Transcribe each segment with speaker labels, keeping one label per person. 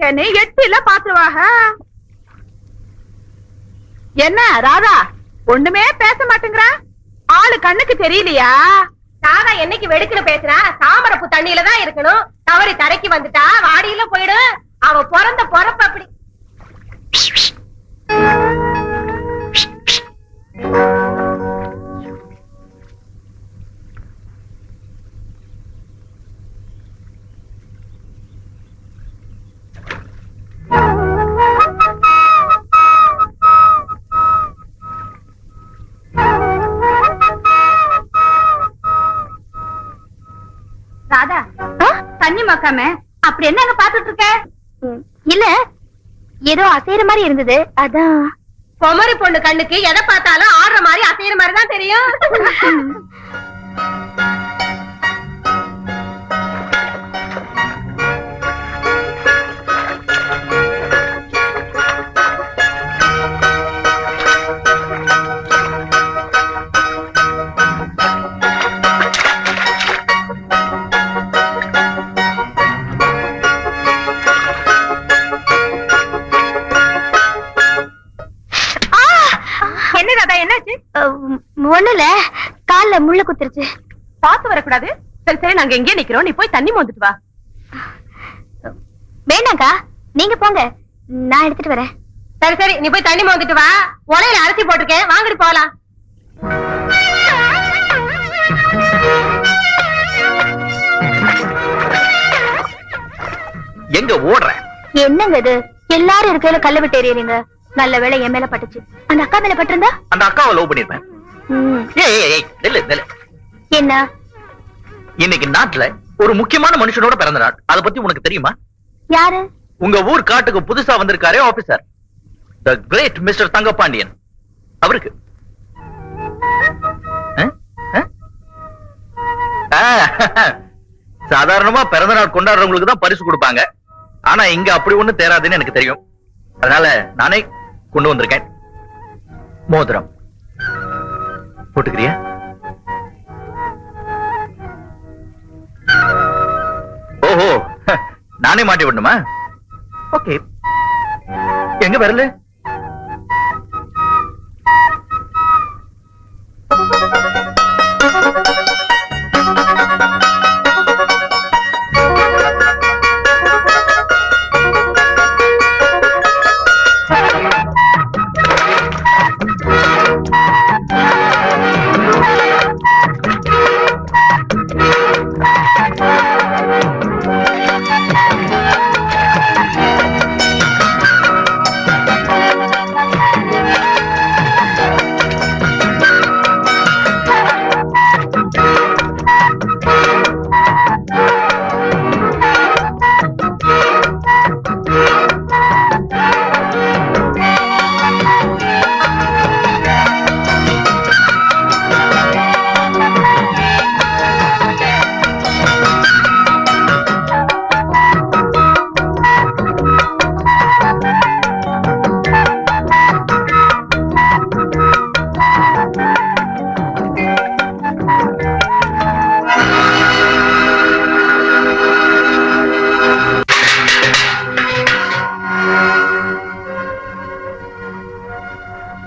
Speaker 1: இருக்கேன்னு எட்டில பாத்துவாக என்ன ராதா ஒண்ணுமே பேச மாட்டேங்கிற? ஆளு கண்ணுக்கு தெரியலையா?
Speaker 2: ராதா என்னைக்கு வெடுக்குன்னு பேசுறா தாமரப்பு தண்ணியில தான் இருக்கணும். தவறி தரைக்கு வந்துட்டா வாடியில போயிடும் அவ பிறந்த பொறப்பு அப்படி.
Speaker 1: மக்காம அப்படி என்ன அங்க பாத்துட்டு இருக்க?
Speaker 3: இல்ல ஏதோ அசைற மாதிரி இருந்தது. அதான்.
Speaker 2: குமரி பொண்ணு கண்ணுக்கு எதை பார்த்தாலும் ஆடுற மாதிரி அசைற மாதிரி தான் தெரியும்.
Speaker 3: ஒண்ணுல கால்ல முள்ள குத்துருச்சு.
Speaker 1: பாத்து வரக்கூடாது. சரி சரி நாங்க எங்கே நிக்கிறோம். நீ போய் தண்ணி மோந்துட்டு வா.
Speaker 3: வேண்டாங்கா நீங்க போங்க. நான் எடுத்துட்டு வரேன்.
Speaker 2: சரி சரி நீ போய் தண்ணி மோந்துட்டு வா. உலையில அரிசி போட்டிருக்கேன். வாங்கிட்டு போலாம்.
Speaker 4: எங்க ஓடுற?
Speaker 3: என்னங்க இது? எல்லாரும் இருக்கையில கல்ல விட்டு எறியறீங்க நல்ல வேளை என் மேல பட்டுச்சு. அந்த அக்கா மேல பட்டிருந்தா?
Speaker 4: அந்த அக்காவை லவ் பண்ணிருப்பேன்.
Speaker 3: என்ன?
Speaker 4: இன்னைக்கு நாட்டுல ஒரு முக்கியமான மனுஷனோட பிறந்த நாள் அத பத்தி உனக்கு தெரியுமா?
Speaker 3: யாரு?
Speaker 4: உங்க ஊர் காட்டுக்கு புதுசா வந்திருக்காரே officer the great mister Thangapandian அவருக்கு. சாதாரணமா பிறந்த நாள் கொண்டாடுறவங்களுக்கு தான் பரிசு கொடுப்பாங்க. ஆனா இங்க அப்படி ஒண்ணு தேராதுன்னு எனக்கு தெரியும். அதனால நானே கொண்டு வந்திருக்கேன். மோதிரம். போட்டுக்கிறியா? ஓஹோ நானே மாட்டி விடணுமா ஓகே. எங்க வரல?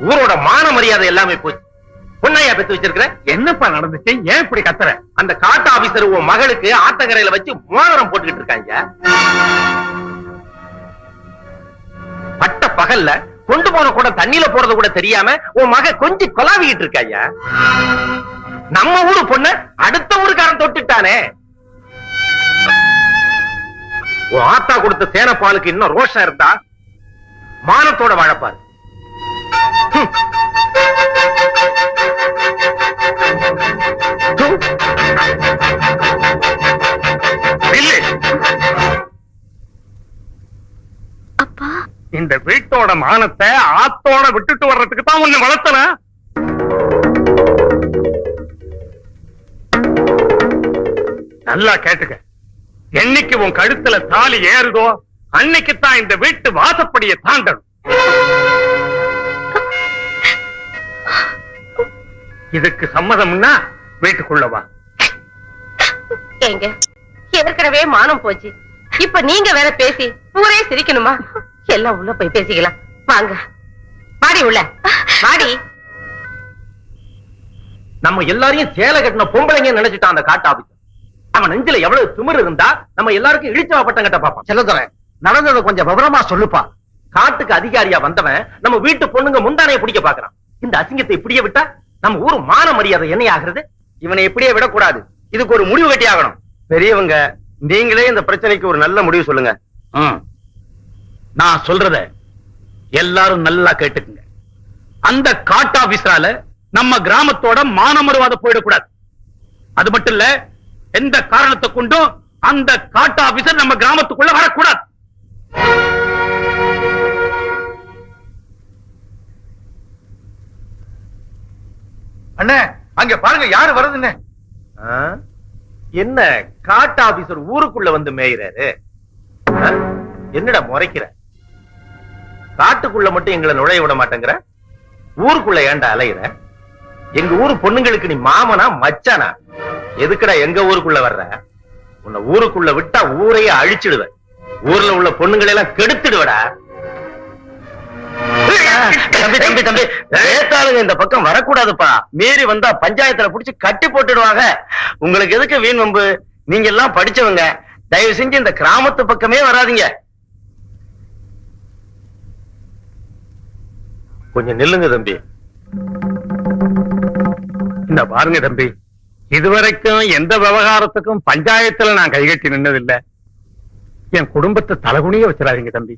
Speaker 4: ஊரோட மான மரியாதை எல்லாமே போச்சு. பொண்ணையா பெத்து வச்சிருக்கிற?
Speaker 5: என்னப்பா நடந்துச்சு? ஏன் இப்படி கத்துற?
Speaker 4: அந்த காட்டு ஆபீசர் உன் மகளுக்கு ஆத்தங்கரையில வச்சு மோதிரம் போட்டுக்கிட்டு இருக்காங்க. பட்ட பகல்ல கொண்டு போன கூட தண்ணியில போறது கூட தெரியாம உன் மக கொஞ்சம் கொலாவிக்கிட்டு இருக்காங்க நம்ம ஊரு பொண்ண அடுத்த ஊருக்காரன் தொட்டுட்டானே. உன் ஆத்தா கொடுத்த சேனப்பாலுக்கு இன்னும் ரோஷம் இருந்தா மானத்தோட வாழப்பாரு.
Speaker 5: இந்த வீட்டோட மானத்தை ஆத்தோட விட்டுட்டு வர்றதுக்கு தான் உன்னை வளர்த்தன. நல்லா கேட்டுக்க. என்னைக்கு உன் கழுத்துல தாலி ஏறுதோ அன்னைக்குத்தான் இந்த வீட்டு வாசப்படியை தாண்டணும். இதுக்கு சம்மதம்னா வீட்டுக்குள்ள வா.
Speaker 2: ஏங்க ஏற்கனவே மானம் போச்சு. இப்ப நீங்க வேற பேசி ஊரே சிரிக்கணுமா? எல்லாம் உள்ள போய் பேசிக்கலாம். வாங்க. வாடி உள்ள. வாடி.
Speaker 6: நம்ம எல்லாரையும் சேலை கட்டின பொம்பளைங்க நினைச்சிட்டான் அந்த காட்டு ஆபீசர் அவன் நெஞ்சில எவ்வளவு திமிரு இருந்தா நம்ம எல்லாருக்கும் இழிச்சவா பட்டம் கட்ட பாப்பான் செல்லதுரை நடந்ததை கொஞ்சம் விவரமா சொல்லுப்பா. காட்டுக்கு அதிகாரியா வந்தவன் நம்ம வீட்டு பொண்ணுங்க முந்தானைய பிடிக்க பாக்குறான் இந்த அசிங்கத்தை இப்படியே விட்டா நம்ம ஊர் மான மரியாதை என்ன ஆகுறது
Speaker 7: இவனை எப்படியே விடக்கூடாது. இதுக்கு ஒரு முடிவு கட்டி ஆகணும்
Speaker 6: பெரியவங்க நீங்களே இந்த பிரச்சனைக்கு ஒரு நல்ல முடிவு சொல்லுங்க.
Speaker 8: நான் சொல்றத எல்லாரும் நல்லா கேட்டுக்குங்க. அந்த காட்டு ஆபீசரால நம்ம கிராமத்தோட மானமருவாத போயிடக்கூடாது. அது மட்டும் இல்ல எந்த காரணத்தை கொண்டும் அந்த காட்டு ஆபீசர் நம்ம கிராமத்துக்குள்ள வரக்கூடாது.
Speaker 7: அண்ணே அங்க பாருங்க யாரு வருதுன்னு?
Speaker 6: என்ன காட்டு ஆபீசர் ஊருக்குள்ள வந்து மேயிறாரு? என்னடா முறைக்கிற? காட்டுக்குள்ள மட்டும் எங்களை நுழைய விட மாட்டேங்கிற? ஊருக்குள்ள ஏன்டா அலையிற? எங்க ஊரு பொண்ணுங்களுக்கு நீ மாமனா மச்சானா? எதுக்குடா எங்க ஊருக்குள்ள வர்ற? உன்னை ஊருக்குள்ள விட்டா ஊரையே அழிச்சிடுவ ஊர்ல உள்ள பொண்ணுங்களை எல்லாம் கெடுத்துடுவடா. தம்பி தம்பி தம்பி. வேட்டாளுங்க இந்த பக்கம் வரக்கூடாதுப்பா. மீறி வந்தா பஞ்சாயத்துல புடிச்சு கட்டி போட்டுடுவாங்க. உங்களுக்கு எதுக்கு வீண் வம்பு? நீங்க எல்லாம் படிச்சவங்க. தயவு செஞ்சு இந்த கிராமத்து பக்கமே வராதீங்க. கொஞ்சம் நில்லுங்க தம்பி.
Speaker 8: இந்த பாருங்க தம்பி. இதுவரைக்கும் எந்த விவகாரத்துக்கும் பஞ்சாயத்துல நான் கைகட்டி நின்னதில்லை. என் குடும்பத்தை தலகுனிய வச்சிடாதீங்க தம்பி.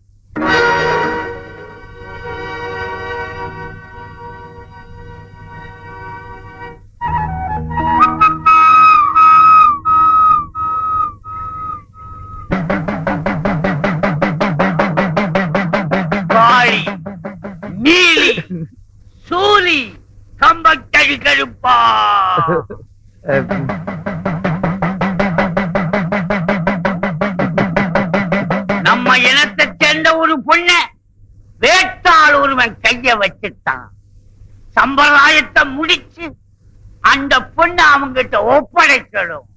Speaker 9: நம்ம இனத்தை சேர்ந்த ஒரு பொண்ண வேட்டாள் ஒருவன் கைய வச்சுட்டான். சம்பிரதாயத்தை முடிச்சு அந்த பொண்ணை அவங்கிட்ட ஒப்படைக்கணும்.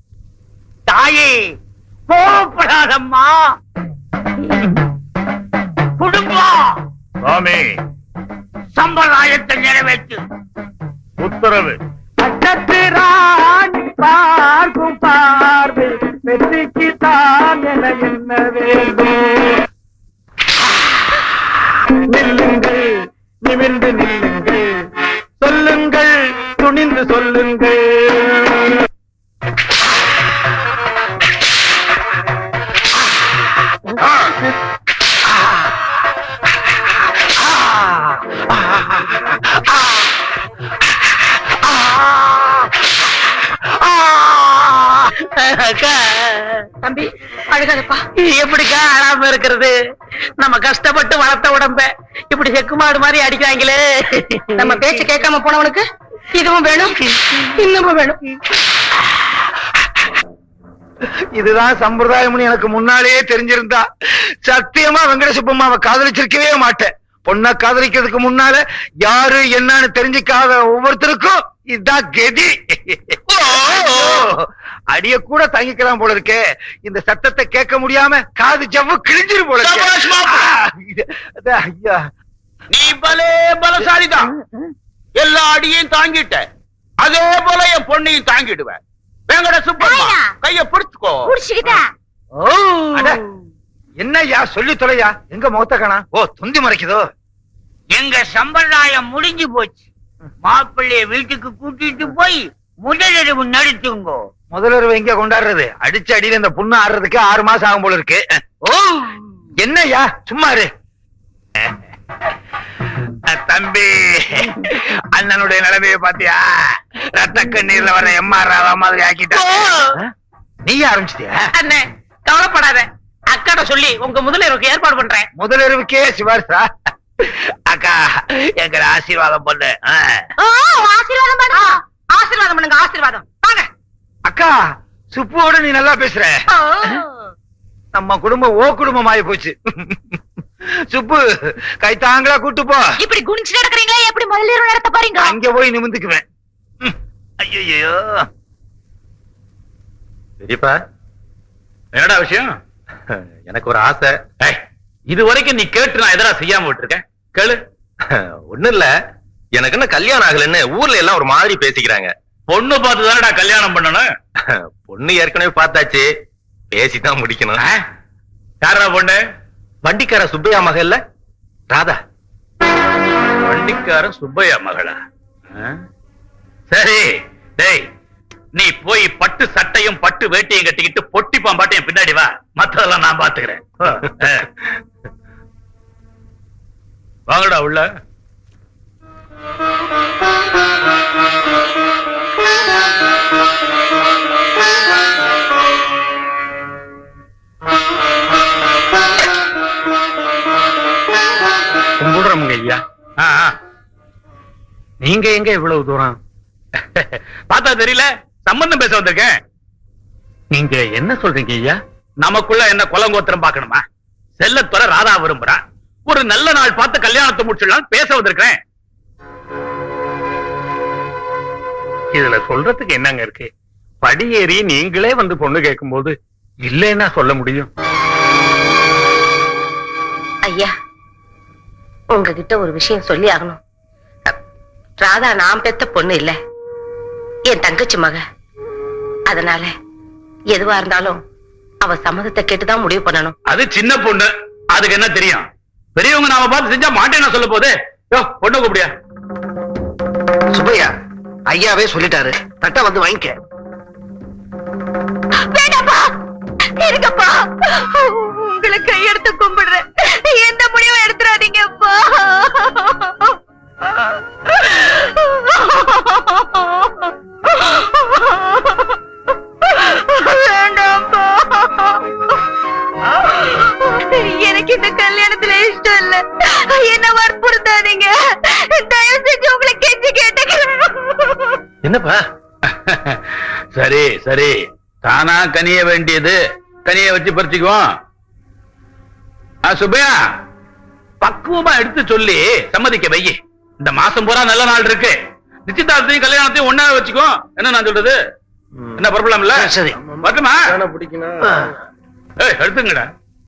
Speaker 9: தாயே கோபப்படாதம்மா குடும்பம்
Speaker 8: சாமி
Speaker 9: சம்பிரதாயத்தை நிறைவேற்று.
Speaker 8: உத்தரவு.
Speaker 9: பார்க்கும் பார்வை வெற்றிக்கு தான் என என்ன வேண்டும்? நில்லுங்கள் நிமிர்ந்து நில்லுங்கள்
Speaker 2: தம்பி அழுகாதப்பா.
Speaker 9: எப்படிக்கா அழாம இருக்கிறது? நம்ம கஷ்டப்பட்டு வளர்த்த உடம்ப இப்படி செக்கு மாடு மாதிரி அடிக்கிறாங்களே.
Speaker 2: நம்ம பேச்சு கேட்காம போனவனுக்கு இதுவும் வேணும் இன்னமும் வேணும்.
Speaker 7: இதுதான் சம்பிரதாயம்னு எனக்கு முன்னாலேயே தெரிஞ்சிருந்தா. சத்தியமா வெங்கட சுப்பம்மாவை காதலிச்சிருக்கவே மாட்டேன். பொண்ண காதலிக்கிறதுக்கு முன்னால யாரு என்னன்னு தெரிஞ்சுக்காத ஒவ்வொருத்தருக்கும் இதுதான் கதி. அடிய கூட தங்கிக்கலாம் போல இருக்கே. இந்த சத்தத்தை கேட்க முடியாம காது ஜவ்வு கிழிஞ்சிரு போல ஐயா.
Speaker 9: நீ பலே பலசாலிதான் எல்லா அடியையும் தாங்கிட்ட. அதே போல என் பொண்ணையும் தாங்கிடுவேன் வெங்கட
Speaker 3: ஐயா.
Speaker 9: கைய பிடிச்சுக்கோ.
Speaker 7: என்னய்யா சொல்லி தொலையா. எங்க முகத்த காணா? ஓ துந்தி மறைக்குதோ?
Speaker 9: எங்க சம்பிரதாயம் முடிஞ்சு போச்சு. மாப்பிள்ளைய வீட்டுக்கு கூட்டிட்டு போய் முதலிரவு நடத்துங்கோ
Speaker 7: முதல்வர் எங்க கொண்டாடுறது? அடிச்சு அடியில இந்த புண்ணு ஆடுறதுக்கு ஆறு மாசம் ஆகும் போல இருக்கு.
Speaker 9: ஓ.
Speaker 7: என்னய்யா? சும்மா இரு. தம்பி அண்ணனுடைய நிலைமைய பாத்தியா? ரத்த கண்ணீர்ல வர எம்ஆர் ராவா மாதிரி ஆக்கிட்டா. நீ ஆரம்பிச்சிட்டியா?
Speaker 9: அண்ணே கவலைப்படாத. அக்காட சொல்லி உங்க முதலிரவுக்கு ஏற்பாடு பண்றேன்.
Speaker 7: முதலிரவுக்கே சிவாரிசா அக்கா எங்க ஆசீர்வாதம் பண்ணு. ஆ.
Speaker 3: ஆசீர்வாதம் பண்ணு
Speaker 2: ஆசீர்வாதம் பண்ணுங்க ஆசீர்வாதம். வாங்க.
Speaker 7: அக்கா சுப்புவோட நீ நல்லா பேசுற. நம்ம குடும்பம் ஓ குடும்பம் ஆயி போச்சு. சுப்பு கைத்தாங்களா கூட்டு போ.
Speaker 3: இப்படி குனிச்சு நடக்கிறீங்களா எப்படி முதல்ல நடத்த போறீங்க
Speaker 7: அங்க போய் நிமிந்துக்குவேன். ஐயோ
Speaker 6: பெரியப்பா. என்னடா விஷயம்? எனக்கு ஒரு ஆசை.
Speaker 8: இது வரைக்கும் நீ கேட்டு நான் எதனா செய்யாம விட்டுருக்கேன். கேளு.
Speaker 6: ஒண்ணும் இல்ல. எனக்கு என்ன கல்யாணம் ஆகலைன்னு ஊர்ல எல்லாம் ஒரு மாதிரி பேசிக்கிறாங்க.
Speaker 8: பொண்ணு பார்த்து தானடா கல்யாணம் பண்ணணும்?
Speaker 6: பொண்ணு ஏற்கனவே பார்த்தாச்சு. பேசிதான் முடிக்கணும்?
Speaker 8: யாரா பொண்ணு?
Speaker 6: வண்டிக்கார சுப்பையா மகல்ல ராதா.
Speaker 8: வண்டிக்காரன் சுப்பையா மகளா? சரி. டேய் நீ போய் பட்டு சட்டையும் பட்டு வேட்டியும் கட்டிக்கிட்டு பொட்டி பாம்பாட்டையும் பின்னாடி வா. மத்ததெல்லாம் நான் பாத்துக்கிறேன். ஆ. உள்ள
Speaker 5: கும்பிடுறோமுங்க ஐயா.
Speaker 8: ஆ, ஆ.
Speaker 5: நீங்க எங்க இவ்வளவு தூரம்?
Speaker 8: பார்த்தா தெரியல சம்பந்தம் பேச வந்திருக்கேன்.
Speaker 5: நீங்க என்ன சொல்றீங்க ஐயா?
Speaker 8: நமக்குள்ள என்ன குலங்கோத்திரம் பார்க்கணுமா? செல்லத்துல ராதா விரும்புறான் ஒரு நல்ல நாள் பார்த்து கல்யாணத்தை முடிச்சிடலாம் பேச வந்திருக்கிறேன்.
Speaker 5: இதுல சொல்றதுக்கு என்னங்க இருக்கு? படியேறி நீங்களே வந்து பொண்ணு கேட்கும்போது இல்லைன்னா சொல்ல முடியும்.
Speaker 2: ஐயா உங்ககிட்ட ஒரு விஷயம் சொல்லி ஆகணும். ராதா நான் பெத்த பொண்ணு இல்ல. என் தங்கச்சி மக. அதனால எதுவா இருந்தாலும் அவ சம்மதத்தை கேட்டுதான் முடிவு பண்ணணும்.
Speaker 8: அது சின்ன பொண்ணு. அதுக்கு என்ன தெரியும்? பெரியவங்க நாம பார்த்து செஞ்சா மாட்டேன் சொல்ல போதே யோ பொண்ணு கூப்பிடியா?
Speaker 10: சுப்பையா ஐயாவே சொல்லிட்டாரு. தட்டை வந்து வாங்கிக்க.
Speaker 6: என்னப்பா?
Speaker 8: சரி சரி. தானா கனிய வேண்டியது. கனிய வச்சு பறிச்சுக்குவோம். ஆ, சுப்பையா பக்குவமா எடுத்து சொல்லி சம்மதிக்க வையி இந்த மாசம் பூரா நல்ல நாள் இருக்கு. நிச்சயதார்த்தையும் கல்யாணத்தையும் ஒண்ணா வச்சுக்கோ. என்ன நான் சொல்றது? என்ன புறப்படலாம்ல
Speaker 10: சரி.
Speaker 8: வரட்டுமா?
Speaker 6: பிடிக்கணும்
Speaker 8: ஏய் எடுத்துங்கடா